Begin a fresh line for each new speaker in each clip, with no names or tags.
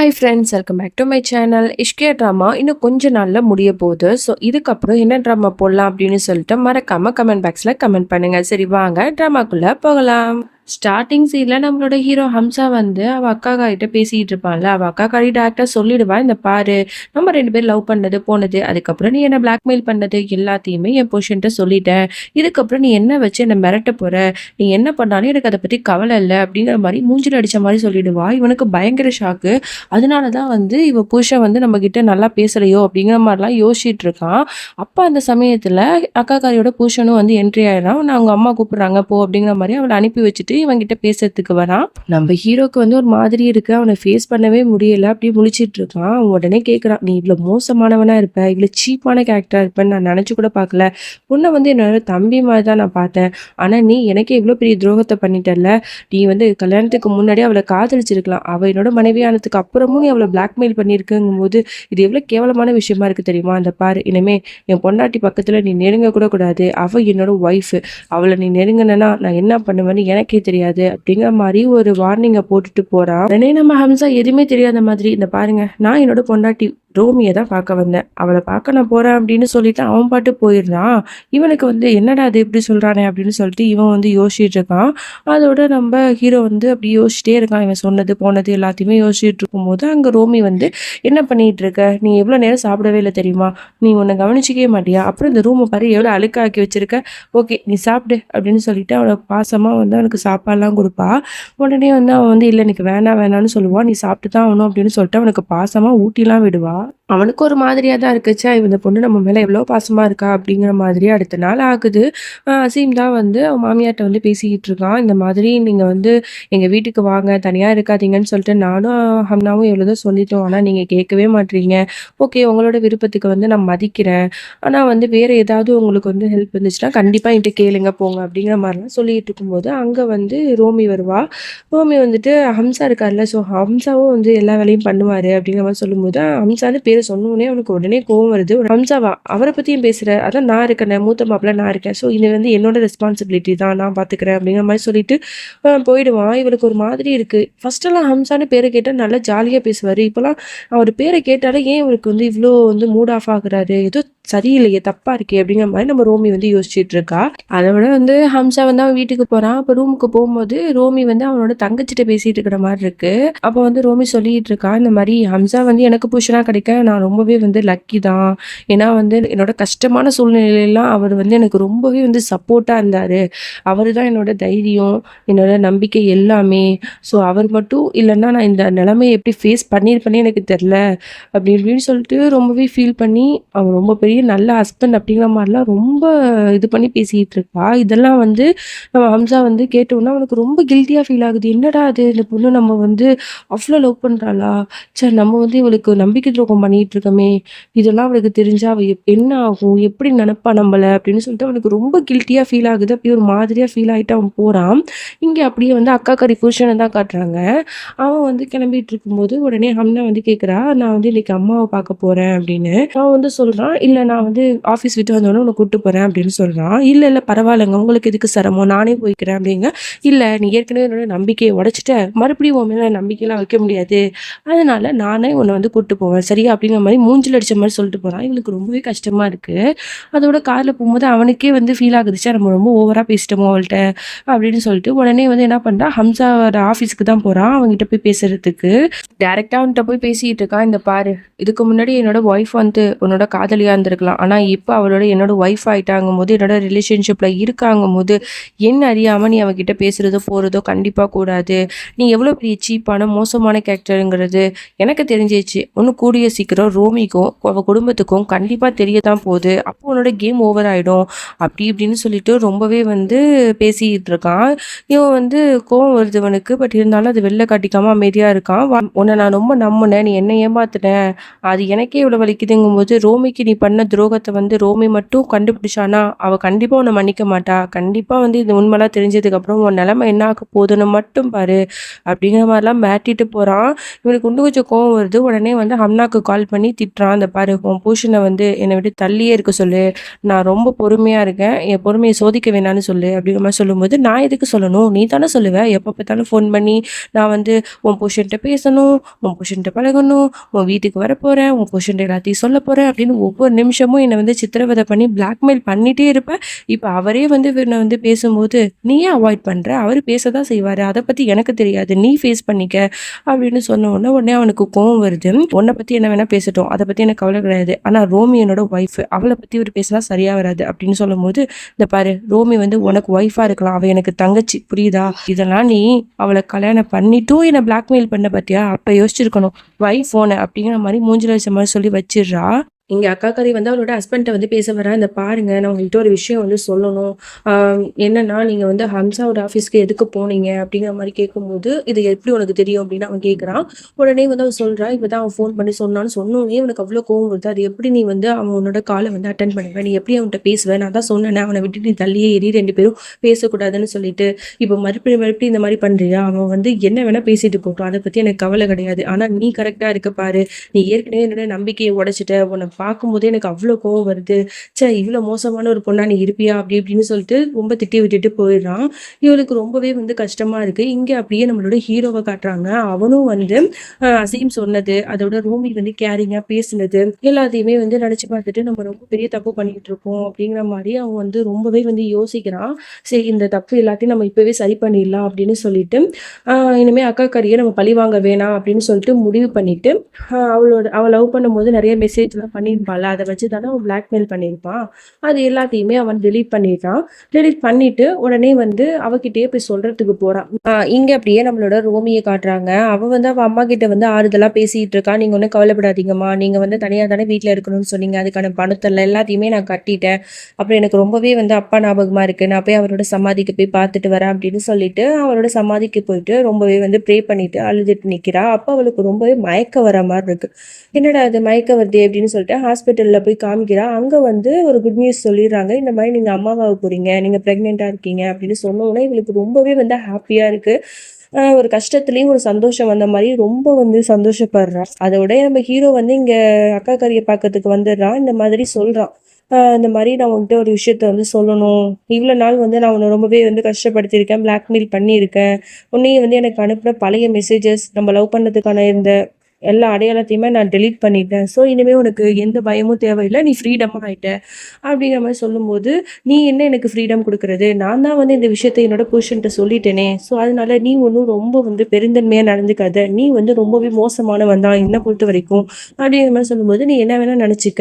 Hi friends welcome back to my channel Ishqiya drama இன்னும் கொஞ்ச நாளில் முடிய போகுது. ஸோ இதுக்கப்புறம் என்ன ட்ராமா போடலாம் அப்படின்னு சொல்லிட்டு மறக்காம கமெண்ட் பாக்ஸில் கமெண்ட் பண்ணுங்கள் சரி வாங்க ட்ராமாக்குள்ளே போகலாம். ஸ்டார்டிங் சீனில் நம்மளோட ஹீரோ ஹம்சா வந்து அவள் அக்கா கிட்ட பேசிகிட்டு இருப்பான்ல. அவள் அக்கா காரி டேரக்டாக சொல்லிடுவா இந்த பாரு நம்ம ரெண்டு பேரும் லவ் பண்ணது போனது அதுக்கப்புறம் நீ என்ன பிளாக்மெயில் பண்ணது? எல்லாத்தையுமே என் பொஷன்ட்ட சொல்லிட்டேன். இதுக்கப்புறம் நீ என்ன வச்சு என்னை மிரட்ட போகிற நீ என்ன பண்ணாலும் எனக்கு அதை பற்றி கவலை இல்லை அப்படிங்கிற மாதிரி மூஞ்சில் அடித்த மாதிரி சொல்லிடுவா. இவனுக்கு பயங்கர ஷாக்கு அதனால தான் வந்து இவ புருஷன் வந்து நம்மக்கிட்ட நல்லா பேசலையோ அப்படிங்கிற மாதிரிலாம் யோசிச்சுட்டு இருக்கான். அப்போ அந்த சமயத்தில் அக்காக்காரியோட புருஷனும் வந்து என்ட்ரி ஆகிடும் நான் அவங்க அம்மா கூப்பிட்றாங்க போ அப்படிங்கிற மாதிரி அவளை அனுப்பி வச்சுட்டு இவங்கிட்ட பேசுறதுக்கு வரான் நம்ம ஹீரோக்கு வந்து ஒரு மாதிரி இருக்கு அவனை ஃபேஸ் பண்ணவே முடியல அப்படியே முழிச்சிட்டு இருக்கான். அவன் உடனே கேட்குறான் நீ இவ்வளோ மோசமானவனா இருப்ப இவ்வளோ சீப்பான கேரக்டரா இருப்பேன்னு நான் நினச்சி கூட பார்க்கல. உன்னை வந்து என்னோட தம்பி மாதிரி தான் நான் பார்த்தேன். ஆனால் நீ எனக்கே இவ்வளோ பெரிய துரோகத்தை பண்ணிட்டல நீ வந்து கல்யாணத்துக்கு முன்னாடி அவளை காதலிச்சிருக்கலாம். அவள் என்னோட மனைவியானதுக்கு அப்புறமும் நீ அவளை பிளாக்மெயில் பண்ணியிருக்குங்கும் போது இது எவ்வளோ கேவலமான விஷயமா இருக்கு தெரியுமா? அந்த பாரு இனிமே என் பொண்டாட்டி பக்கத்தில் நீ நெருங்க கூட கூடாது. அவள் என்னோட ஒய்ஃபு அவளை நீ நெருங்கினா நான் என்ன பண்ணுவேன்னு எனக்கே தெரியாது அப்படிங்கிற மாதிரி ஒரு வார்னிங்கை போட்டுட்டு போறான். உடனே நம்ம ஹம்சா எதுவுமே தெரியாத மாதிரி இந்த பாருங்க நான் என்னோட பொண்டாட்டி ரோமியை தான் பார்க்க வந்தேன். அவளை பார்க்க நான் போகிறேன் அப்படின்னு சொல்லிட்டு அவன் பாட்டு போயிடுறான் இவனுக்கு வந்து என்னடா அது எப்படி சொல்கிறானே அப்படின்னு சொல்லிட்டு இவன் வந்து யோசிச்சுட்டு இருக்கான். அதோட நம்ம ஹீரோ வந்து அப்படி யோசிச்சிட்டே இருக்கான். இவன் சொன்னது போனது எல்லாத்தையுமே யோசிச்சுட்டு இருக்கும்போது அங்கே ரோமி வந்து என்ன பண்ணிட்டு இருக்க? நீ எவ்வளோ நேரம் சாப்பிடவே இல்லை தெரியுமா? நீ உன்னை கவனிச்சிக்கவே மாட்டியா? அப்புறம் இந்த ரூமை பாரு எவ்வளோ அழுக்காக்கி வச்சிருக்க? ஓகே நீ சாப்பிடு அப்படின்னு சொல்லிட்டு அவளை பாசமாக வந்து அவனுக்கு சாப்பாடெலாம் கொடுப்பா. உடனே வந்து அவன் வந்து இல்லை எனக்கு வேணாம் வேணாம்னு சொல்லுவான் நீ சாப்பிட்டு தான் ஆகணும் அப்படின்னு சொல்லிட்டு அவனுக்கு பாசமாக ஊட்டிலாம் விடுவா. are அவனுக்கு ஒரு மாதிரியாக தான் இருக்குச்சா இந்த பொண்ணு நம்ம மேலே எவ்வளோ பாசமாக இருக்கா அப்படிங்கிற மாதிரி அடுத்த நாள் ஆகுது. அசீம் தான் வந்து அவன் மாமியார்கிட்ட வந்து பேசிக்கிட்டு இருக்கான். இந்த மாதிரி நீங்கள் வந்து எங்கள் வீட்டுக்கு வாங்க தனியாக இருக்காதீங்கன்னு சொல்லிட்டு நானும் ஹம்னாவும் எவ்வளோதோ சொல்லிட்டோம். ஆனால் நீங்கள் கேட்கவே மாட்டீங்க. ஓகே உங்களோட விருப்பத்துக்கு வந்து நான் மதிக்கிறேன். ஆனால் வந்து வேறு ஏதாவது உங்களுக்கு வந்து ஹெல்ப் இருந்துச்சுன்னா கண்டிப்பாக என்கிட்ட கேளுங்க போங்க அப்படிங்கிற மாதிரிலாம் சொல்லிகிட்டு இருக்கும்போது அங்கே வந்து ரோமி வருவா. ரோமி வந்துட்டு ஹம்சா இருக்கார்ல ஸோ ஹம்சாவும் வந்து எல்லா வேலையும் பண்ணுவார் அப்படிங்கிற மாதிரி சொல்லும்போது ஹம்சான்னு பேர் சொன்னோடனே அவனுக்கு உடனே கோவம் வருது. ஹம்சாவா அவரை பற்றியும் பேசுகிற அதான் நான் இருக்கேன் மூத்த மாப்பிள்ள நான் இருக்கேன். ஸோ இது வந்து என்னோட ரெஸ்பான்சிபிலிட்டி தான். நான் பார்த்துக்கிறேன் அப்படிங்கிற மாதிரி சொல்லிட்டு போயிடுவான். இவளுக்கு ஒரு மாதிரி இருக்குது ஃபர்ஸ்டெல்லாம் ஹம்சான்னு பேரை கேட்டால் நல்லா ஜாலியாக பேசுவார். இப்போலாம் அவர் பேரை கேட்டாலே ஏன் இவருக்கு வந்து இவ்வளோ வந்து மூட் ஆஃப் ஆகுறாரு? ஏதோ சரியில்லையே தப்பா இருக்கே அப்படிங்கிற மாதிரி நம்ம ரோமி வந்து யோசிச்சுட்டு இருக்கா. அதை விட வந்து ஹம்சா வந்து அவன் வீட்டுக்கு போறான். அப்போ ரூமுக்கு போகும்போது ரோமி வந்து அவனோட தங்கச்சிட்ட பேசிட்டு இருக்கிற மாதிரி இருக்கு. அப்போ வந்து ரோமி சொல்லிட்டு இருக்கா இந்த மாதிரி ஹம்சா வந்து எனக்கு புருஷனா கிடைக்க நான் ரொம்பவே வந்து லக்கி தான். ஏன்னா வந்து என்னோட கஷ்டமான சூழ்நிலையெல்லாம் அவர் வந்து எனக்கு ரொம்பவே வந்து சப்போர்ட்டா இருந்தாரு. அவர் தான் என்னோட தைரியம் என்னோட நம்பிக்கை எல்லாமே. ஸோ அவர் மட்டும் இல்லைன்னா நான் இந்த நிலைமையை எப்படி ஃபேஸ் பண்ணியிருப்பேனே எனக்கு தெரில அப்படி இப்படின்னு சொல்லிட்டு ரொம்பவே ஃபீல் பண்ணி அவன் ரொம்ப பெரிய நல்ல ஹஸ்பண்ட் அப்படிங்கிற மாதிரிலாம் ரொம்ப இது பண்ணி பேசிக்கிட்டு இருக்கா. இதெல்லாம் வந்து நம்ம ஹம்சா வந்து கேட்டோன்னா அவனுக்கு ரொம்ப கில்ட்டியாக ஃபீல் ஆகுது. என்னடா அது இந்த பொண்ணு நம்ம வந்து அவ்வளோ லவ் பண்ணுறாளா சரி நம்ம வந்து இவளுக்கு நம்பிக்கை துரோகம் பண்ணிகிட்டு இருக்கோமே. இதெல்லாம் அவளுக்கு தெரிஞ்சால் அவள் எப்- என்ன ஆகும்? எப்படி நினப்பா நம்மளை? அப்படின்னு சொல்லிட்டு அவனுக்கு ரொம்ப கில்ட்டியாக ஃபீல் ஆகுது. அப்படியே ஒரு மாதிரியாக ஃபீல் ஆகிட்டு அவன் போகிறான் இங்கே அப்படியே வந்து அக்கா கறி புருஷனை தான் காட்டுறாங்க. அவன் வந்து கிளம்பிட்டு இருக்கும்போது உடனே ஹம்னா வந்து கேட்குறா நான் வந்து இன்னைக்கு அம்மாவை பார்க்க போகிறேன் அப்படின்னு. அவன் வந்து சொல்கிறான் இல்லை நான் வந்து ஆஃபீஸ் விட்டு வந்தோடனே உன்னை கூப்பிட்டு போகிறேன் அப்படின்னு சொல்கிறான் இல்லை இல்லை பரவாயில்லைங்க. உங்களுக்கு எதுக்கு சிரமம்? நானே போய்க்கிறேன் அப்படிங்க. இல்லை நீ ஏற்கனவே என்னோட நம்பிக்கையை உடைச்சிட்ட. மறுபடியும் உன் மேலே நம்பிக்கையெல்லாம் வைக்க முடியாது. அதனால நானே உன்னை வந்து கூப்பிட்டு போவேன். சரியா? அப்படிங்கிற மாதிரி மூஞ்சில் அடித்த மாதிரி சொல்லிட்டு போகிறான் இவளுக்கு ரொம்பவே கஷ்டமாக இருக்குது அதோட காரில் போகும்போது அவனுக்கே வந்து ஃபீல் ஆகுதுச்சா நம்ம ரொம்ப ஓவராக பேசிட்டோமோ அவள்கிட்ட அப்படின்னு சொல்லிட்டு உடனே வந்து என்ன பண்ணுறா ஹம்சாவோட ஆஃபீஸ்க்கு தான் போகிறான் அவங்ககிட்ட போய் பேசுறதுக்கு. டேரெக்டாக அவன்கிட்ட போய் பேசிகிட்டு இருக்கான். இந்த பாரு இதுக்கு முன்னாடி என்னோட ஒய்ஃப் வந்து உன்னோட காதலியாக இருந்திருக்கலாம். ஆனால் இப்போ அவளோட என்னோட ஒய்ஃப் ஆகிட்டாங்கும் போது என்னோட ரிலேஷன்ஷிப்பில் இருக்காங்கும் போது என்ன அறியாமல் நீ அவகிட்ட பேசுகிறதோ போகிறதோ கண்டிப்பாக கூடாது. நீ எவ்வளோ பெரிய சீப்பான மோசமான கேரக்டருங்கிறது எனக்கு தெரிஞ்சிச்சு. ஒன்று கூடிய சீக்கிரம் ரோமிக்கும் அவள் குடும்பத்துக்கும் கண்டிப்பாக தெரிய தான் போகுது. அப்போ உன்னோட கேம் ஓவர் ஆகிடும் அப்படி இப்படின்னு சொல்லிட்டு ரொம்பவே வந்து பேசிக்கிட்டு இருக்கான். இவன் வந்து கோவம் வருது இவனுக்கு. பட் இருந்தாலும் அது வெளில காட்டிக்காமல் அமைதியாக இருக்கான். வா- உன்னை நான் ரொம்ப நம்பினேன். நீ என்ன ஏமாத்தினேன் அது எனக்கே இவ்வளோ வலிக்குதுங்கும் போது ரோமிக்கு நீ பண்ண துரோகத்தை வந்து ரோமி மட்டும் கண்டுபிடிச்சானா? அவள் கண்டிப்பாக உன்னை மன்னிக்க மாட்டா. கண்டிப்பாக வந்து இது உண்மைலாம் தெரிஞ்சதுக்கப்புறம் உன் நிலைமை என்ன ஆக போகுதுன்னு மட்டும் பாரு. அப்படிங்கிற மாதிரிலாம் மாட்டிட்டு போகிறான் இவனுக்கு இன்னும் கொஞ்சம் கோவம் வருது. உடனே வந்து ஹம்னாக்கு கால் பண்ணி திட்டுறான். அந்த பாரு உன் பூஷனை வந்து என்னை விட்டு தள்ளியே இருக்க சொல்லு. நான் ரொம்ப பொறுமையாக இருக்கேன். என் பொறுமையை சோதிக்க வேணாம்னு சொல்லு. அப்படிங்கிற மாதிரி சொல்லும்போது நான் எதுக்கு சொல்லணும்? நீ தானே சொல்லுவேன் எப்போ பார்த்தாலும் ஃபோன் பண்ணி நான் வந்து உன் பொஷன்ட்ட பேசணும். உன் பொஷன்ட்ட பழகணும். உன் வீட்டுக்கு வர போகிறேன் உன் பொஷன்ட்ட எல்லாத்தையும் சொல்ல போகிறேன் அப்படின்னு ஒவ்வொரு நிமிஷமும் என்னை வந்து சித்திரவதை பண்ணி பிளாக்மெயில் பண்ணிகிட்டே இருப்பேன். இப்போ அவரே வந்து என்னை வந்து பேசும்போது நீ ஏன் அவாய்ட் பண்ணுற அவர் பேச தான் செய்வார். அதை பற்றி எனக்கு தெரியாது. நீ ஃபேஸ் பண்ணிக்க. அப்படின்னு சொன்ன உடனே உடனே அவனுக்கு கோவம் வருது. உன்னை பற்றி என்ன வேணால் பேசட்டும். அதை பற்றி எனக்கு கவலை கிடையாது. ஆனால் ரோமி என்னோட ஒய்ஃப் அவளை பற்றி இவர் பேசினா சரியாக வராது. அப்படின்னு சொல்லும்போது இந்த பாரு ரோமி வந்து உனக்கு ஒய்ஃபாக இருக்கலாம். அவள் எனக்கு தங்கச்சி. புரியுதா? இதெல்லாம் நீ அவளை கல்யாணம் பண்ணிட்டும் என்னை பிளாக்மெயில் பண்ண பார்த்தியா அப்போ யோசிச்சிருக்கணும். ஒய்ஃப் ஃபோனை அப்படிங்கிற மாதிரி மூஞ்சில் வச்ச மாதிரி சொல்லி வச்சிடுறா. இங்கே அக்கா கதை வந்து அவளோட ஹஸ்பண்ட்டை வந்து பேச வரா இந்த பாருங்க நான் உங்கள்கிட்ட ஒரு விஷயம் வந்து சொல்லணும். என்னென்னா என்னன்னா நீங்கள் வந்து ஹம்சாவோட ஆஃபீஸ்க்கு எதுக்கு போனீங்க? அப்படிங்கிற மாதிரி கேட்கும்போது இது எப்படி உனக்கு தெரியும்? அப்படின்னு அவன் கேட்குறான் உடனே வந்து அவன் சொல்கிறான் இப்போ தான் அவன் ஃபோன் பண்ணி சொன்னான்னு சொன்னோடனே அவனுக்கு அவ்வளோ கோவம் வருது. அது எப்படி நீ வந்து அவன் உன்னோட காலை வந்து அட்டன் பண்ணுவேன் நீ எப்படி அவன்கிட்ட பேசுவேன் நான் தான் சொன்னேன் அவனை விட்டு நீ தள்ளியே ஏறி ரெண்டு பேரும் பேசக்கூடாதுன்னு சொல்லிட்டு. இப்போ மறுபடியும் மறுபடியும் இந்த மாதிரி பண்ணுறியா அவன் வந்து என்ன வேணால் பேசிட்டு போட்டோம் அதை பற்றி எனக்கு கவலை கிடையாது. ஆனால் நீ கரெக்டாக இருக்க பாரு. நீ ஏற்கனவே என்னோட நம்பிக்கையை உடைச்சிட்ட. உன்னை பார்க்கும்போது எனக்கு அவ்வளோ கோவம் வருது. ச்சே இவ்வளோ மோசமான ஒரு பொண்ணா நீ இருப்பியா? அப்படி இப்படின்னு சொல்லிட்டு ரொம்ப திட்டி விட்டுட்டு போயிடுறான். இவளுக்கு ரொம்பவே வந்து கஷ்டமா இருக்கு. இங்கே அப்படியே நம்மளோட ஹீரோவை காட்டுறாங்க. அவனும் வந்து அசீம் சொன்னது அதோட ரூமி வந்து கேரிங்காக பேசுனது எல்லாத்தையுமே வந்து நினச்சி பார்த்துட்டு நம்ம ரொம்ப பெரிய தப்பு பண்ணிக்கிட்டு இருக்கோம் அப்படிங்கிற மாதிரி அவன் வந்து ரொம்பவே வந்து யோசிக்கிறான். சரி இந்த தப்பு எல்லாத்தையும் நம்ம இப்போவே சரி பண்ணிடலாம் அப்படின்னு சொல்லிட்டு இனிமேல் அக்கா கறியை நம்ம பழி வாங்க வேணாம் அப்படின்னு சொல்லிட்டு முடிவு பண்ணிட்டு அவளோட அவள் லவ் பண்ணும்போது நிறைய மெசேஜ்லாம் பண்ணி பண்ணியிருப்பான்ல அதை வச்சு தானே அவன் பிளாக்மெயில் பண்ணியிருப்பான். அது எல்லாத்தையுமே அவன் டெலீட் பண்ணிடுறான் டெலீட் பண்ணிட்டு உடனே வந்து அவகிட்டயே போய் சொல்றதுக்கு போறான். இங்க அப்படியே நம்மளோட ரோமியை காட்டுறாங்க. அவ வந்து அவ அம்மா கிட்ட வந்து ஆறுதலா பேசிட்டு இருக்கா நீங்க ஒன்றும் கவலைப்படாதீங்கம்மா. நீங்க வந்து தனியா தானே வீட்டில் இருக்கணும்னு சொன்னீங்க. அதுக்கான பணத்தில் எல்லாத்தையுமே நான் கட்டிட்டேன். அப்புறம் எனக்கு ரொம்பவே வந்து அப்பா ஞாபகமா இருக்கு. நான் போய் அவரோட சமாதிக்கு போய் பார்த்துட்டு வரேன் அப்படின்னு சொல்லிட்டு அவரோட சமாதிக்கு போயிட்டு ரொம்பவே வந்து ப்ரே பண்ணிட்டு அழுதுட்டு நிற்கிறா அப்போ அவளுக்கு ரொம்பவே மயக்க வர மாதிரி இருக்கு. என்னடா அது மயக்க வருது அப்படின்னு சொல்லிட்டு ஹாஸ்பிட்டலில் போய் காமிக்கிறா. அங்கே வந்து ஒரு குட் நியூஸ் சொல்லிடுறாங்க. இந்த மாதிரி நீங்கள் அம்மாவாக போகிறீங்க நீங்கள் ப்ரெக்னெண்ட்டாக இருக்கீங்க அப்படின்னு சொன்னோன்னே இவளுக்கு ரொம்பவே வந்து ஹாப்பியாக இருக்குது ஒரு கஷ்டத்துலேயும் ஒரு சந்தோஷம் வந்த மாதிரி ரொம்ப வந்து சந்தோஷப்படுறான் அதோட நம்ம ஹீரோ வந்து இங்கே அக்கா கறியை பார்க்கறதுக்கு வந்துடுறான் இந்த மாதிரி சொல்கிறான் இந்த மாதிரி நான் உன்கிட்ட ஒரு விஷயத்த வந்து சொல்லணும். இவ்வளோ நாள் வந்து நான் உன்னை ரொம்பவே வந்து கஷ்டப்படுத்தியிருக்கேன் பிளாக்மெயில் பண்ணியிருக்கேன். உன்னையும் வந்து எனக்கு அனுப்புன பழைய மெசேஜஸ் நம்ம லவ் பண்ணதுக்கான இந்த எல்லா அடையாளத்தையுமே நான் டெலீட் பண்ணிட்டேன். ஸோ இனிமேல் உனக்கு எந்த பயமும் தேவையில்லை. நீ ஃப்ரீடமாக ஆயிட்ட. அப்படிங்கிற மாதிரி சொல்லும்போது நீ என்ன எனக்கு ஃப்ரீடம் கொடுக்கறது? நான் தான் வந்து இந்த விஷயத்தை என்னோட புருஷன்ட்ட சொல்லிட்டேனே. ஸோ அதனால நீ ஒன்றும் ரொம்ப வந்து பெருந்தன்மையாக நடந்துக்காத. நீ வந்து ரொம்பவே மோசமானவன் தான் என்னை பொறுத்த வரைக்கும். அப்படிங்கிற மாதிரி சொல்லும்போது நீ என்ன வேணால் நினச்சிக்க.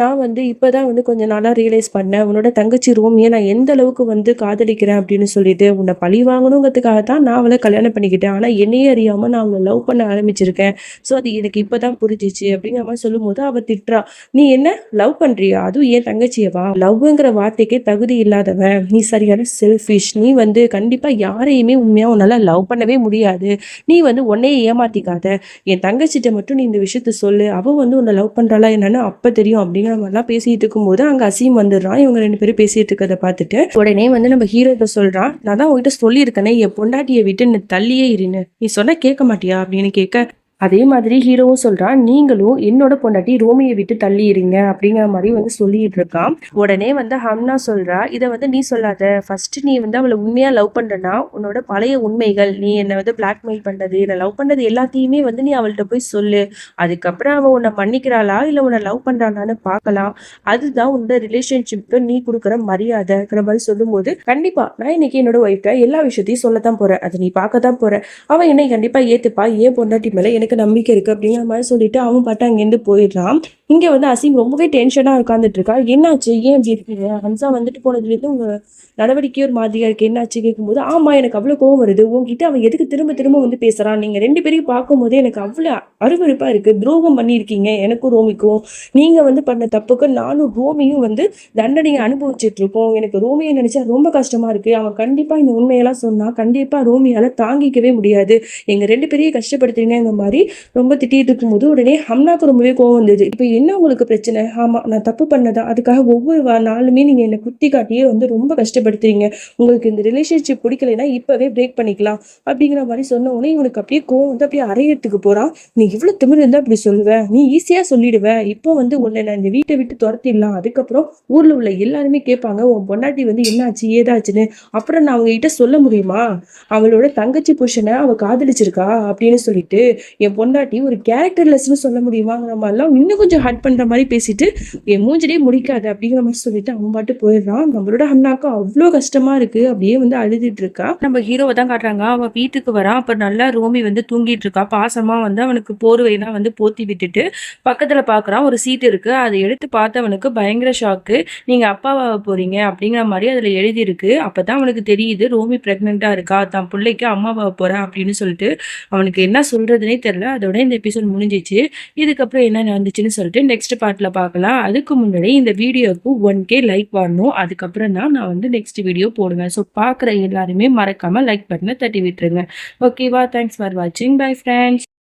நான் வந்து இப்போ தான் வந்து கொஞ்சம் நாளாக ரியலைஸ் பண்ணேன். உன்னோட தங்கச்சி ரோமியை நான் எந்த அளவுக்கு வந்து காதலிக்கிறேன் அப்படின்னு சொல்லிட்டு உன்னை பழி வாங்கணுங்கிறதுக்காக தான் நான் அவளை கல்யாணம் பண்ணிக்கிட்டேன். ஆனால் என்னையே அறியாமல் நான் அவளை லவ் பண்ண ஆரம்பிச்சிருக்கேன். ஸோ அது எனக்கு இப்போ தான் புரிஞ்சிச்சு அப்படிங்கிற மாதிரி சொல்லும்போது அவள் திட்டுறா நீ என்ன? லவ் பண்ணுறியா அதுவும் ஏன் தங்கச்சியவா? லவ்ங்கிற வார்த்தைக்கே தகுதி இல்லாதவன் நீ சரியான செல்ஃபிஷ் நீ வந்து கண்டிப்பாக யாரையுமே உண்மையாக உன்னால் லவ் பண்ணவே முடியாது. நீ வந்து உன்னையே ஏமாத்திக்காத. என் தங்கச்சிட்ட மட்டும் நீ இந்த விஷயத்த சொல்லு. அவள் வந்து உன்னை லவ் பண்ணுறாளா என்னன்னு அப்போ தெரியும். அப்படிங்கிற மாதிரிலாம் பேசிட்டு இருக்கும்போது அங்கே அசீம் வந்துடுறான். இவங்க ரெண்டு பேரும் பேசிட்டு இருக்கிறத பார்த்துட்டு உடனே வந்து நம்ம ஹீரோட்ட சொல்கிறான் நான் தான் உங்ககிட்ட சொல்லியிருக்கேனே என் பொண்டாட்டியை விட்டு தள்ளியே இருன்னு நீ சொன்னா கேட்க மாட்டியா? அப்படின்னு கேட்க அதே மாதிரி ஹீரோவும் சொல்றான் நீங்களும் என்னோட பொண்டாட்டி ரோமியை விட்டு தள்ளி இருங்க அப்படிங்கிற மாதிரி வந்து சொல்லிட்டு இருக்கான் உடனே வந்து ஹம்னா சொல்றா இதை வந்து நீ சொல்லாத. ஃபர்ஸ்ட் நீ வந்து அவளை உண்மையா லவ் பண்றனா உன்னோட பழைய உண்மைகள். நீ என்னை வந்து பிளாக்மெயில் பண்றது என்னை லவ் பண்ணது எல்லாத்தையுமே வந்து நீ அவள்கிட்ட போய் சொல்லு. அதுக்கப்புறம் அவன் உன்னை மன்னிக்கிறாளா இல்லை உன்னை லவ் பண்றாளான்னு பார்க்கலாம். அதுதான் உன்னோட ரிலேஷன்ஷிப்க்கு நீ கொடுக்குற மரியாதைங்கிற மாதிரி சொல்லும்போது கண்டிப்பா நான் இன்னைக்கு என்னோட ஒய்ஃப்ட எல்லா விஷயத்தையும் சொல்லத்தான் போறேன். அதை நீ பார்க்க தான் போற. அவன் என்னை கண்டிப்பா ஏத்துப்பா. ஏன் பொண்டாட்டி மேல எனக்கு நம்பிக்கை இருக்கு அப்படிங்கிற மாதிரி சொல்லிட்டு அவன் பாட்டு அங்கேருந்து போயிடுறான். இங்கே வந்து அசீம் ரொம்பவே டென்ஷனாக உட்காந்துட்டு இருக்கா என்னாச்சு? ஏன் இப்படி இருக்கீங்க? ஹம்சா வந்துட்டு போனதுலேருந்து உங்கள் நடவடிக்கை ஒரு மாதிரியாக இருக்குது என்னாச்சு? கேட்கும்போது ஆமா எனக்கு அவ்வளோ கோவம் வருது. உங்ககிட்ட அவன் எதுக்கு திரும்ப திரும்ப வந்து பேசுகிறான் நீங்கள் ரெண்டு பேரையும் பார்க்கும்போதே எனக்கு அவ்வளோ அருவறுப்பாக இருக்குது துரோகம் பண்ணியிருக்கீங்க. எனக்கும் ரோமிக்கும். நீங்கள் வந்து பண்ண தப்புக்கு நானும் ரோமியும் வந்து தண்டனையை அனுபவிச்சுட்டு இருக்கோம் எனக்கு ரோமியை நினச்சா ரொம்ப கஷ்டமாக இருக்குது அவன் கண்டிப்பாக இந்த உண்மையெல்லாம் சொன்னால் கண்டிப்பாக ரோமியால் தாங்கிக்கவே முடியாது. எங்கள் ரெண்டு பேரையும் கஷ்டப்படுத்துறீங்க இந்த மாதிரி ரொம்ப திட்டிகிட்டு இருக்கும்போது உடனே ஹம்னாக்கு ரொம்பவே கோவம் வந்தது. இப்போ
என்ன உங்களுக்கு பிரச்சனை? ஆமா நான் தப்பு பண்ணதா? அதுக்காக ஒவ்வொரு வா- நாளுமே நீங்க என்னை குத்தி காட்டியே வந்து ரொம்ப கஷ்டப்படுத்துறீங்க. உங்களுக்கு இந்த ரிலேஷன்ஷிப் பிடிக்கலைன்னா இப்பவே பிரேக் பண்ணிக்கலாம். அப்படிங்கிற மாதிரி சொன்ன உடனே இவனுக்கு அப்படியே கோவம் வந்து அப்படியே அரையிறதுக்கு போகிறான் நீ இவ்வளோ திமிர் இருந்தால் அப்படி சொல்லுவ? நீ ஈஸியா சொல்லிடுவ. இப்போ வந்து உன்னை நான் இந்த வீட்டை விட்டு துரத்திடலாம். அதுக்கப்புறம் ஊர்ல உள்ள எல்லாருமே கேட்பாங்க உன் பொண்டாட்டி வந்து என்னாச்சு? ஏதாச்சுன்னு? அப்புறம் நான் அவங்ககிட்ட சொல்ல முடியுமா? அவளோட தங்கச்சி புருஷனை அவள் காதலிச்சிருக்கா? அப்படின்னு சொல்லிட்டு என் பொண்டாட்டி ஒரு கேரக்டர்லெஸ்ன்னு சொல்ல முடியுமாங்கிற மாதிரிலாம் இன்னும் கொஞ்சம் ஹர்ட் பண்ணுற மாதிரி பேசிட்டு என் மூஞ்சிலே முடிக்காது அப்படிங்கிற மாதிரி சொல்லிட்டு அவன் பாட்டு போயிடுறான். நம்மளோட அண்ணாக்கா அவ்வளோ கஷ்டமா இருக்கு. அப்படியே வந்து அழுதுட்டு இருக்கா.
நம்ம ஹீரோவை தான் காட்டுறாங்க. அவன் வீட்டுக்கு வரான். அப்போ நல்லா ரோமி வந்து தூங்கிட்டு இருக்கா. பாசமா வந்து அவனுக்கு போர்வையெல்லாம் வந்து போத்தி விட்டுட்டு பக்கத்துல பாக்குறான். ஒரு சீட் இருக்கு. அதை எடுத்து பார்த்தவனுக்கு பயங்கர ஷாக்கு நீங்க அப்பாவை போறீங்க அப்படிங்கிற மாதிரி அதுல எழுதி இருக்கு அப்பதான் அவனுக்கு தெரியுது ரோமி ப்ரெக்னெண்ட்டாக இருக்கா. தான் பிள்ளைக்கு அம்மாவா போறேன் அப்படின்னு சொல்லிட்டு அவனுக்கு என்ன சொல்றதுனே தெரியல. அதோட இந்த எபிசோட் முடிஞ்சிச்சு. இதுக்கப்புறம் என்ன நடந்துச்சுன்னு சொல்லிட்டு நெக்ஸ்ட் பார்ட்ல பார்க்கலாம். அதுக்கு முன்னாடி இந்த வீடியோவுக்கு ஒன் கே லைக் வரணும். அதுக்கப்புறம் தான் நான் வந்து நெக்ஸ்ட் வீடியோ போடுவேன். ஸோ பார்க்குற எல்லாருமே மறக்காம லைக் பட்டனை தட்டி விட்டுருங்க. ஓகேவா தேங்க்ஸ் ஃபார் வாட்சிங் பை ஃப்ரெண்ட்ஸ்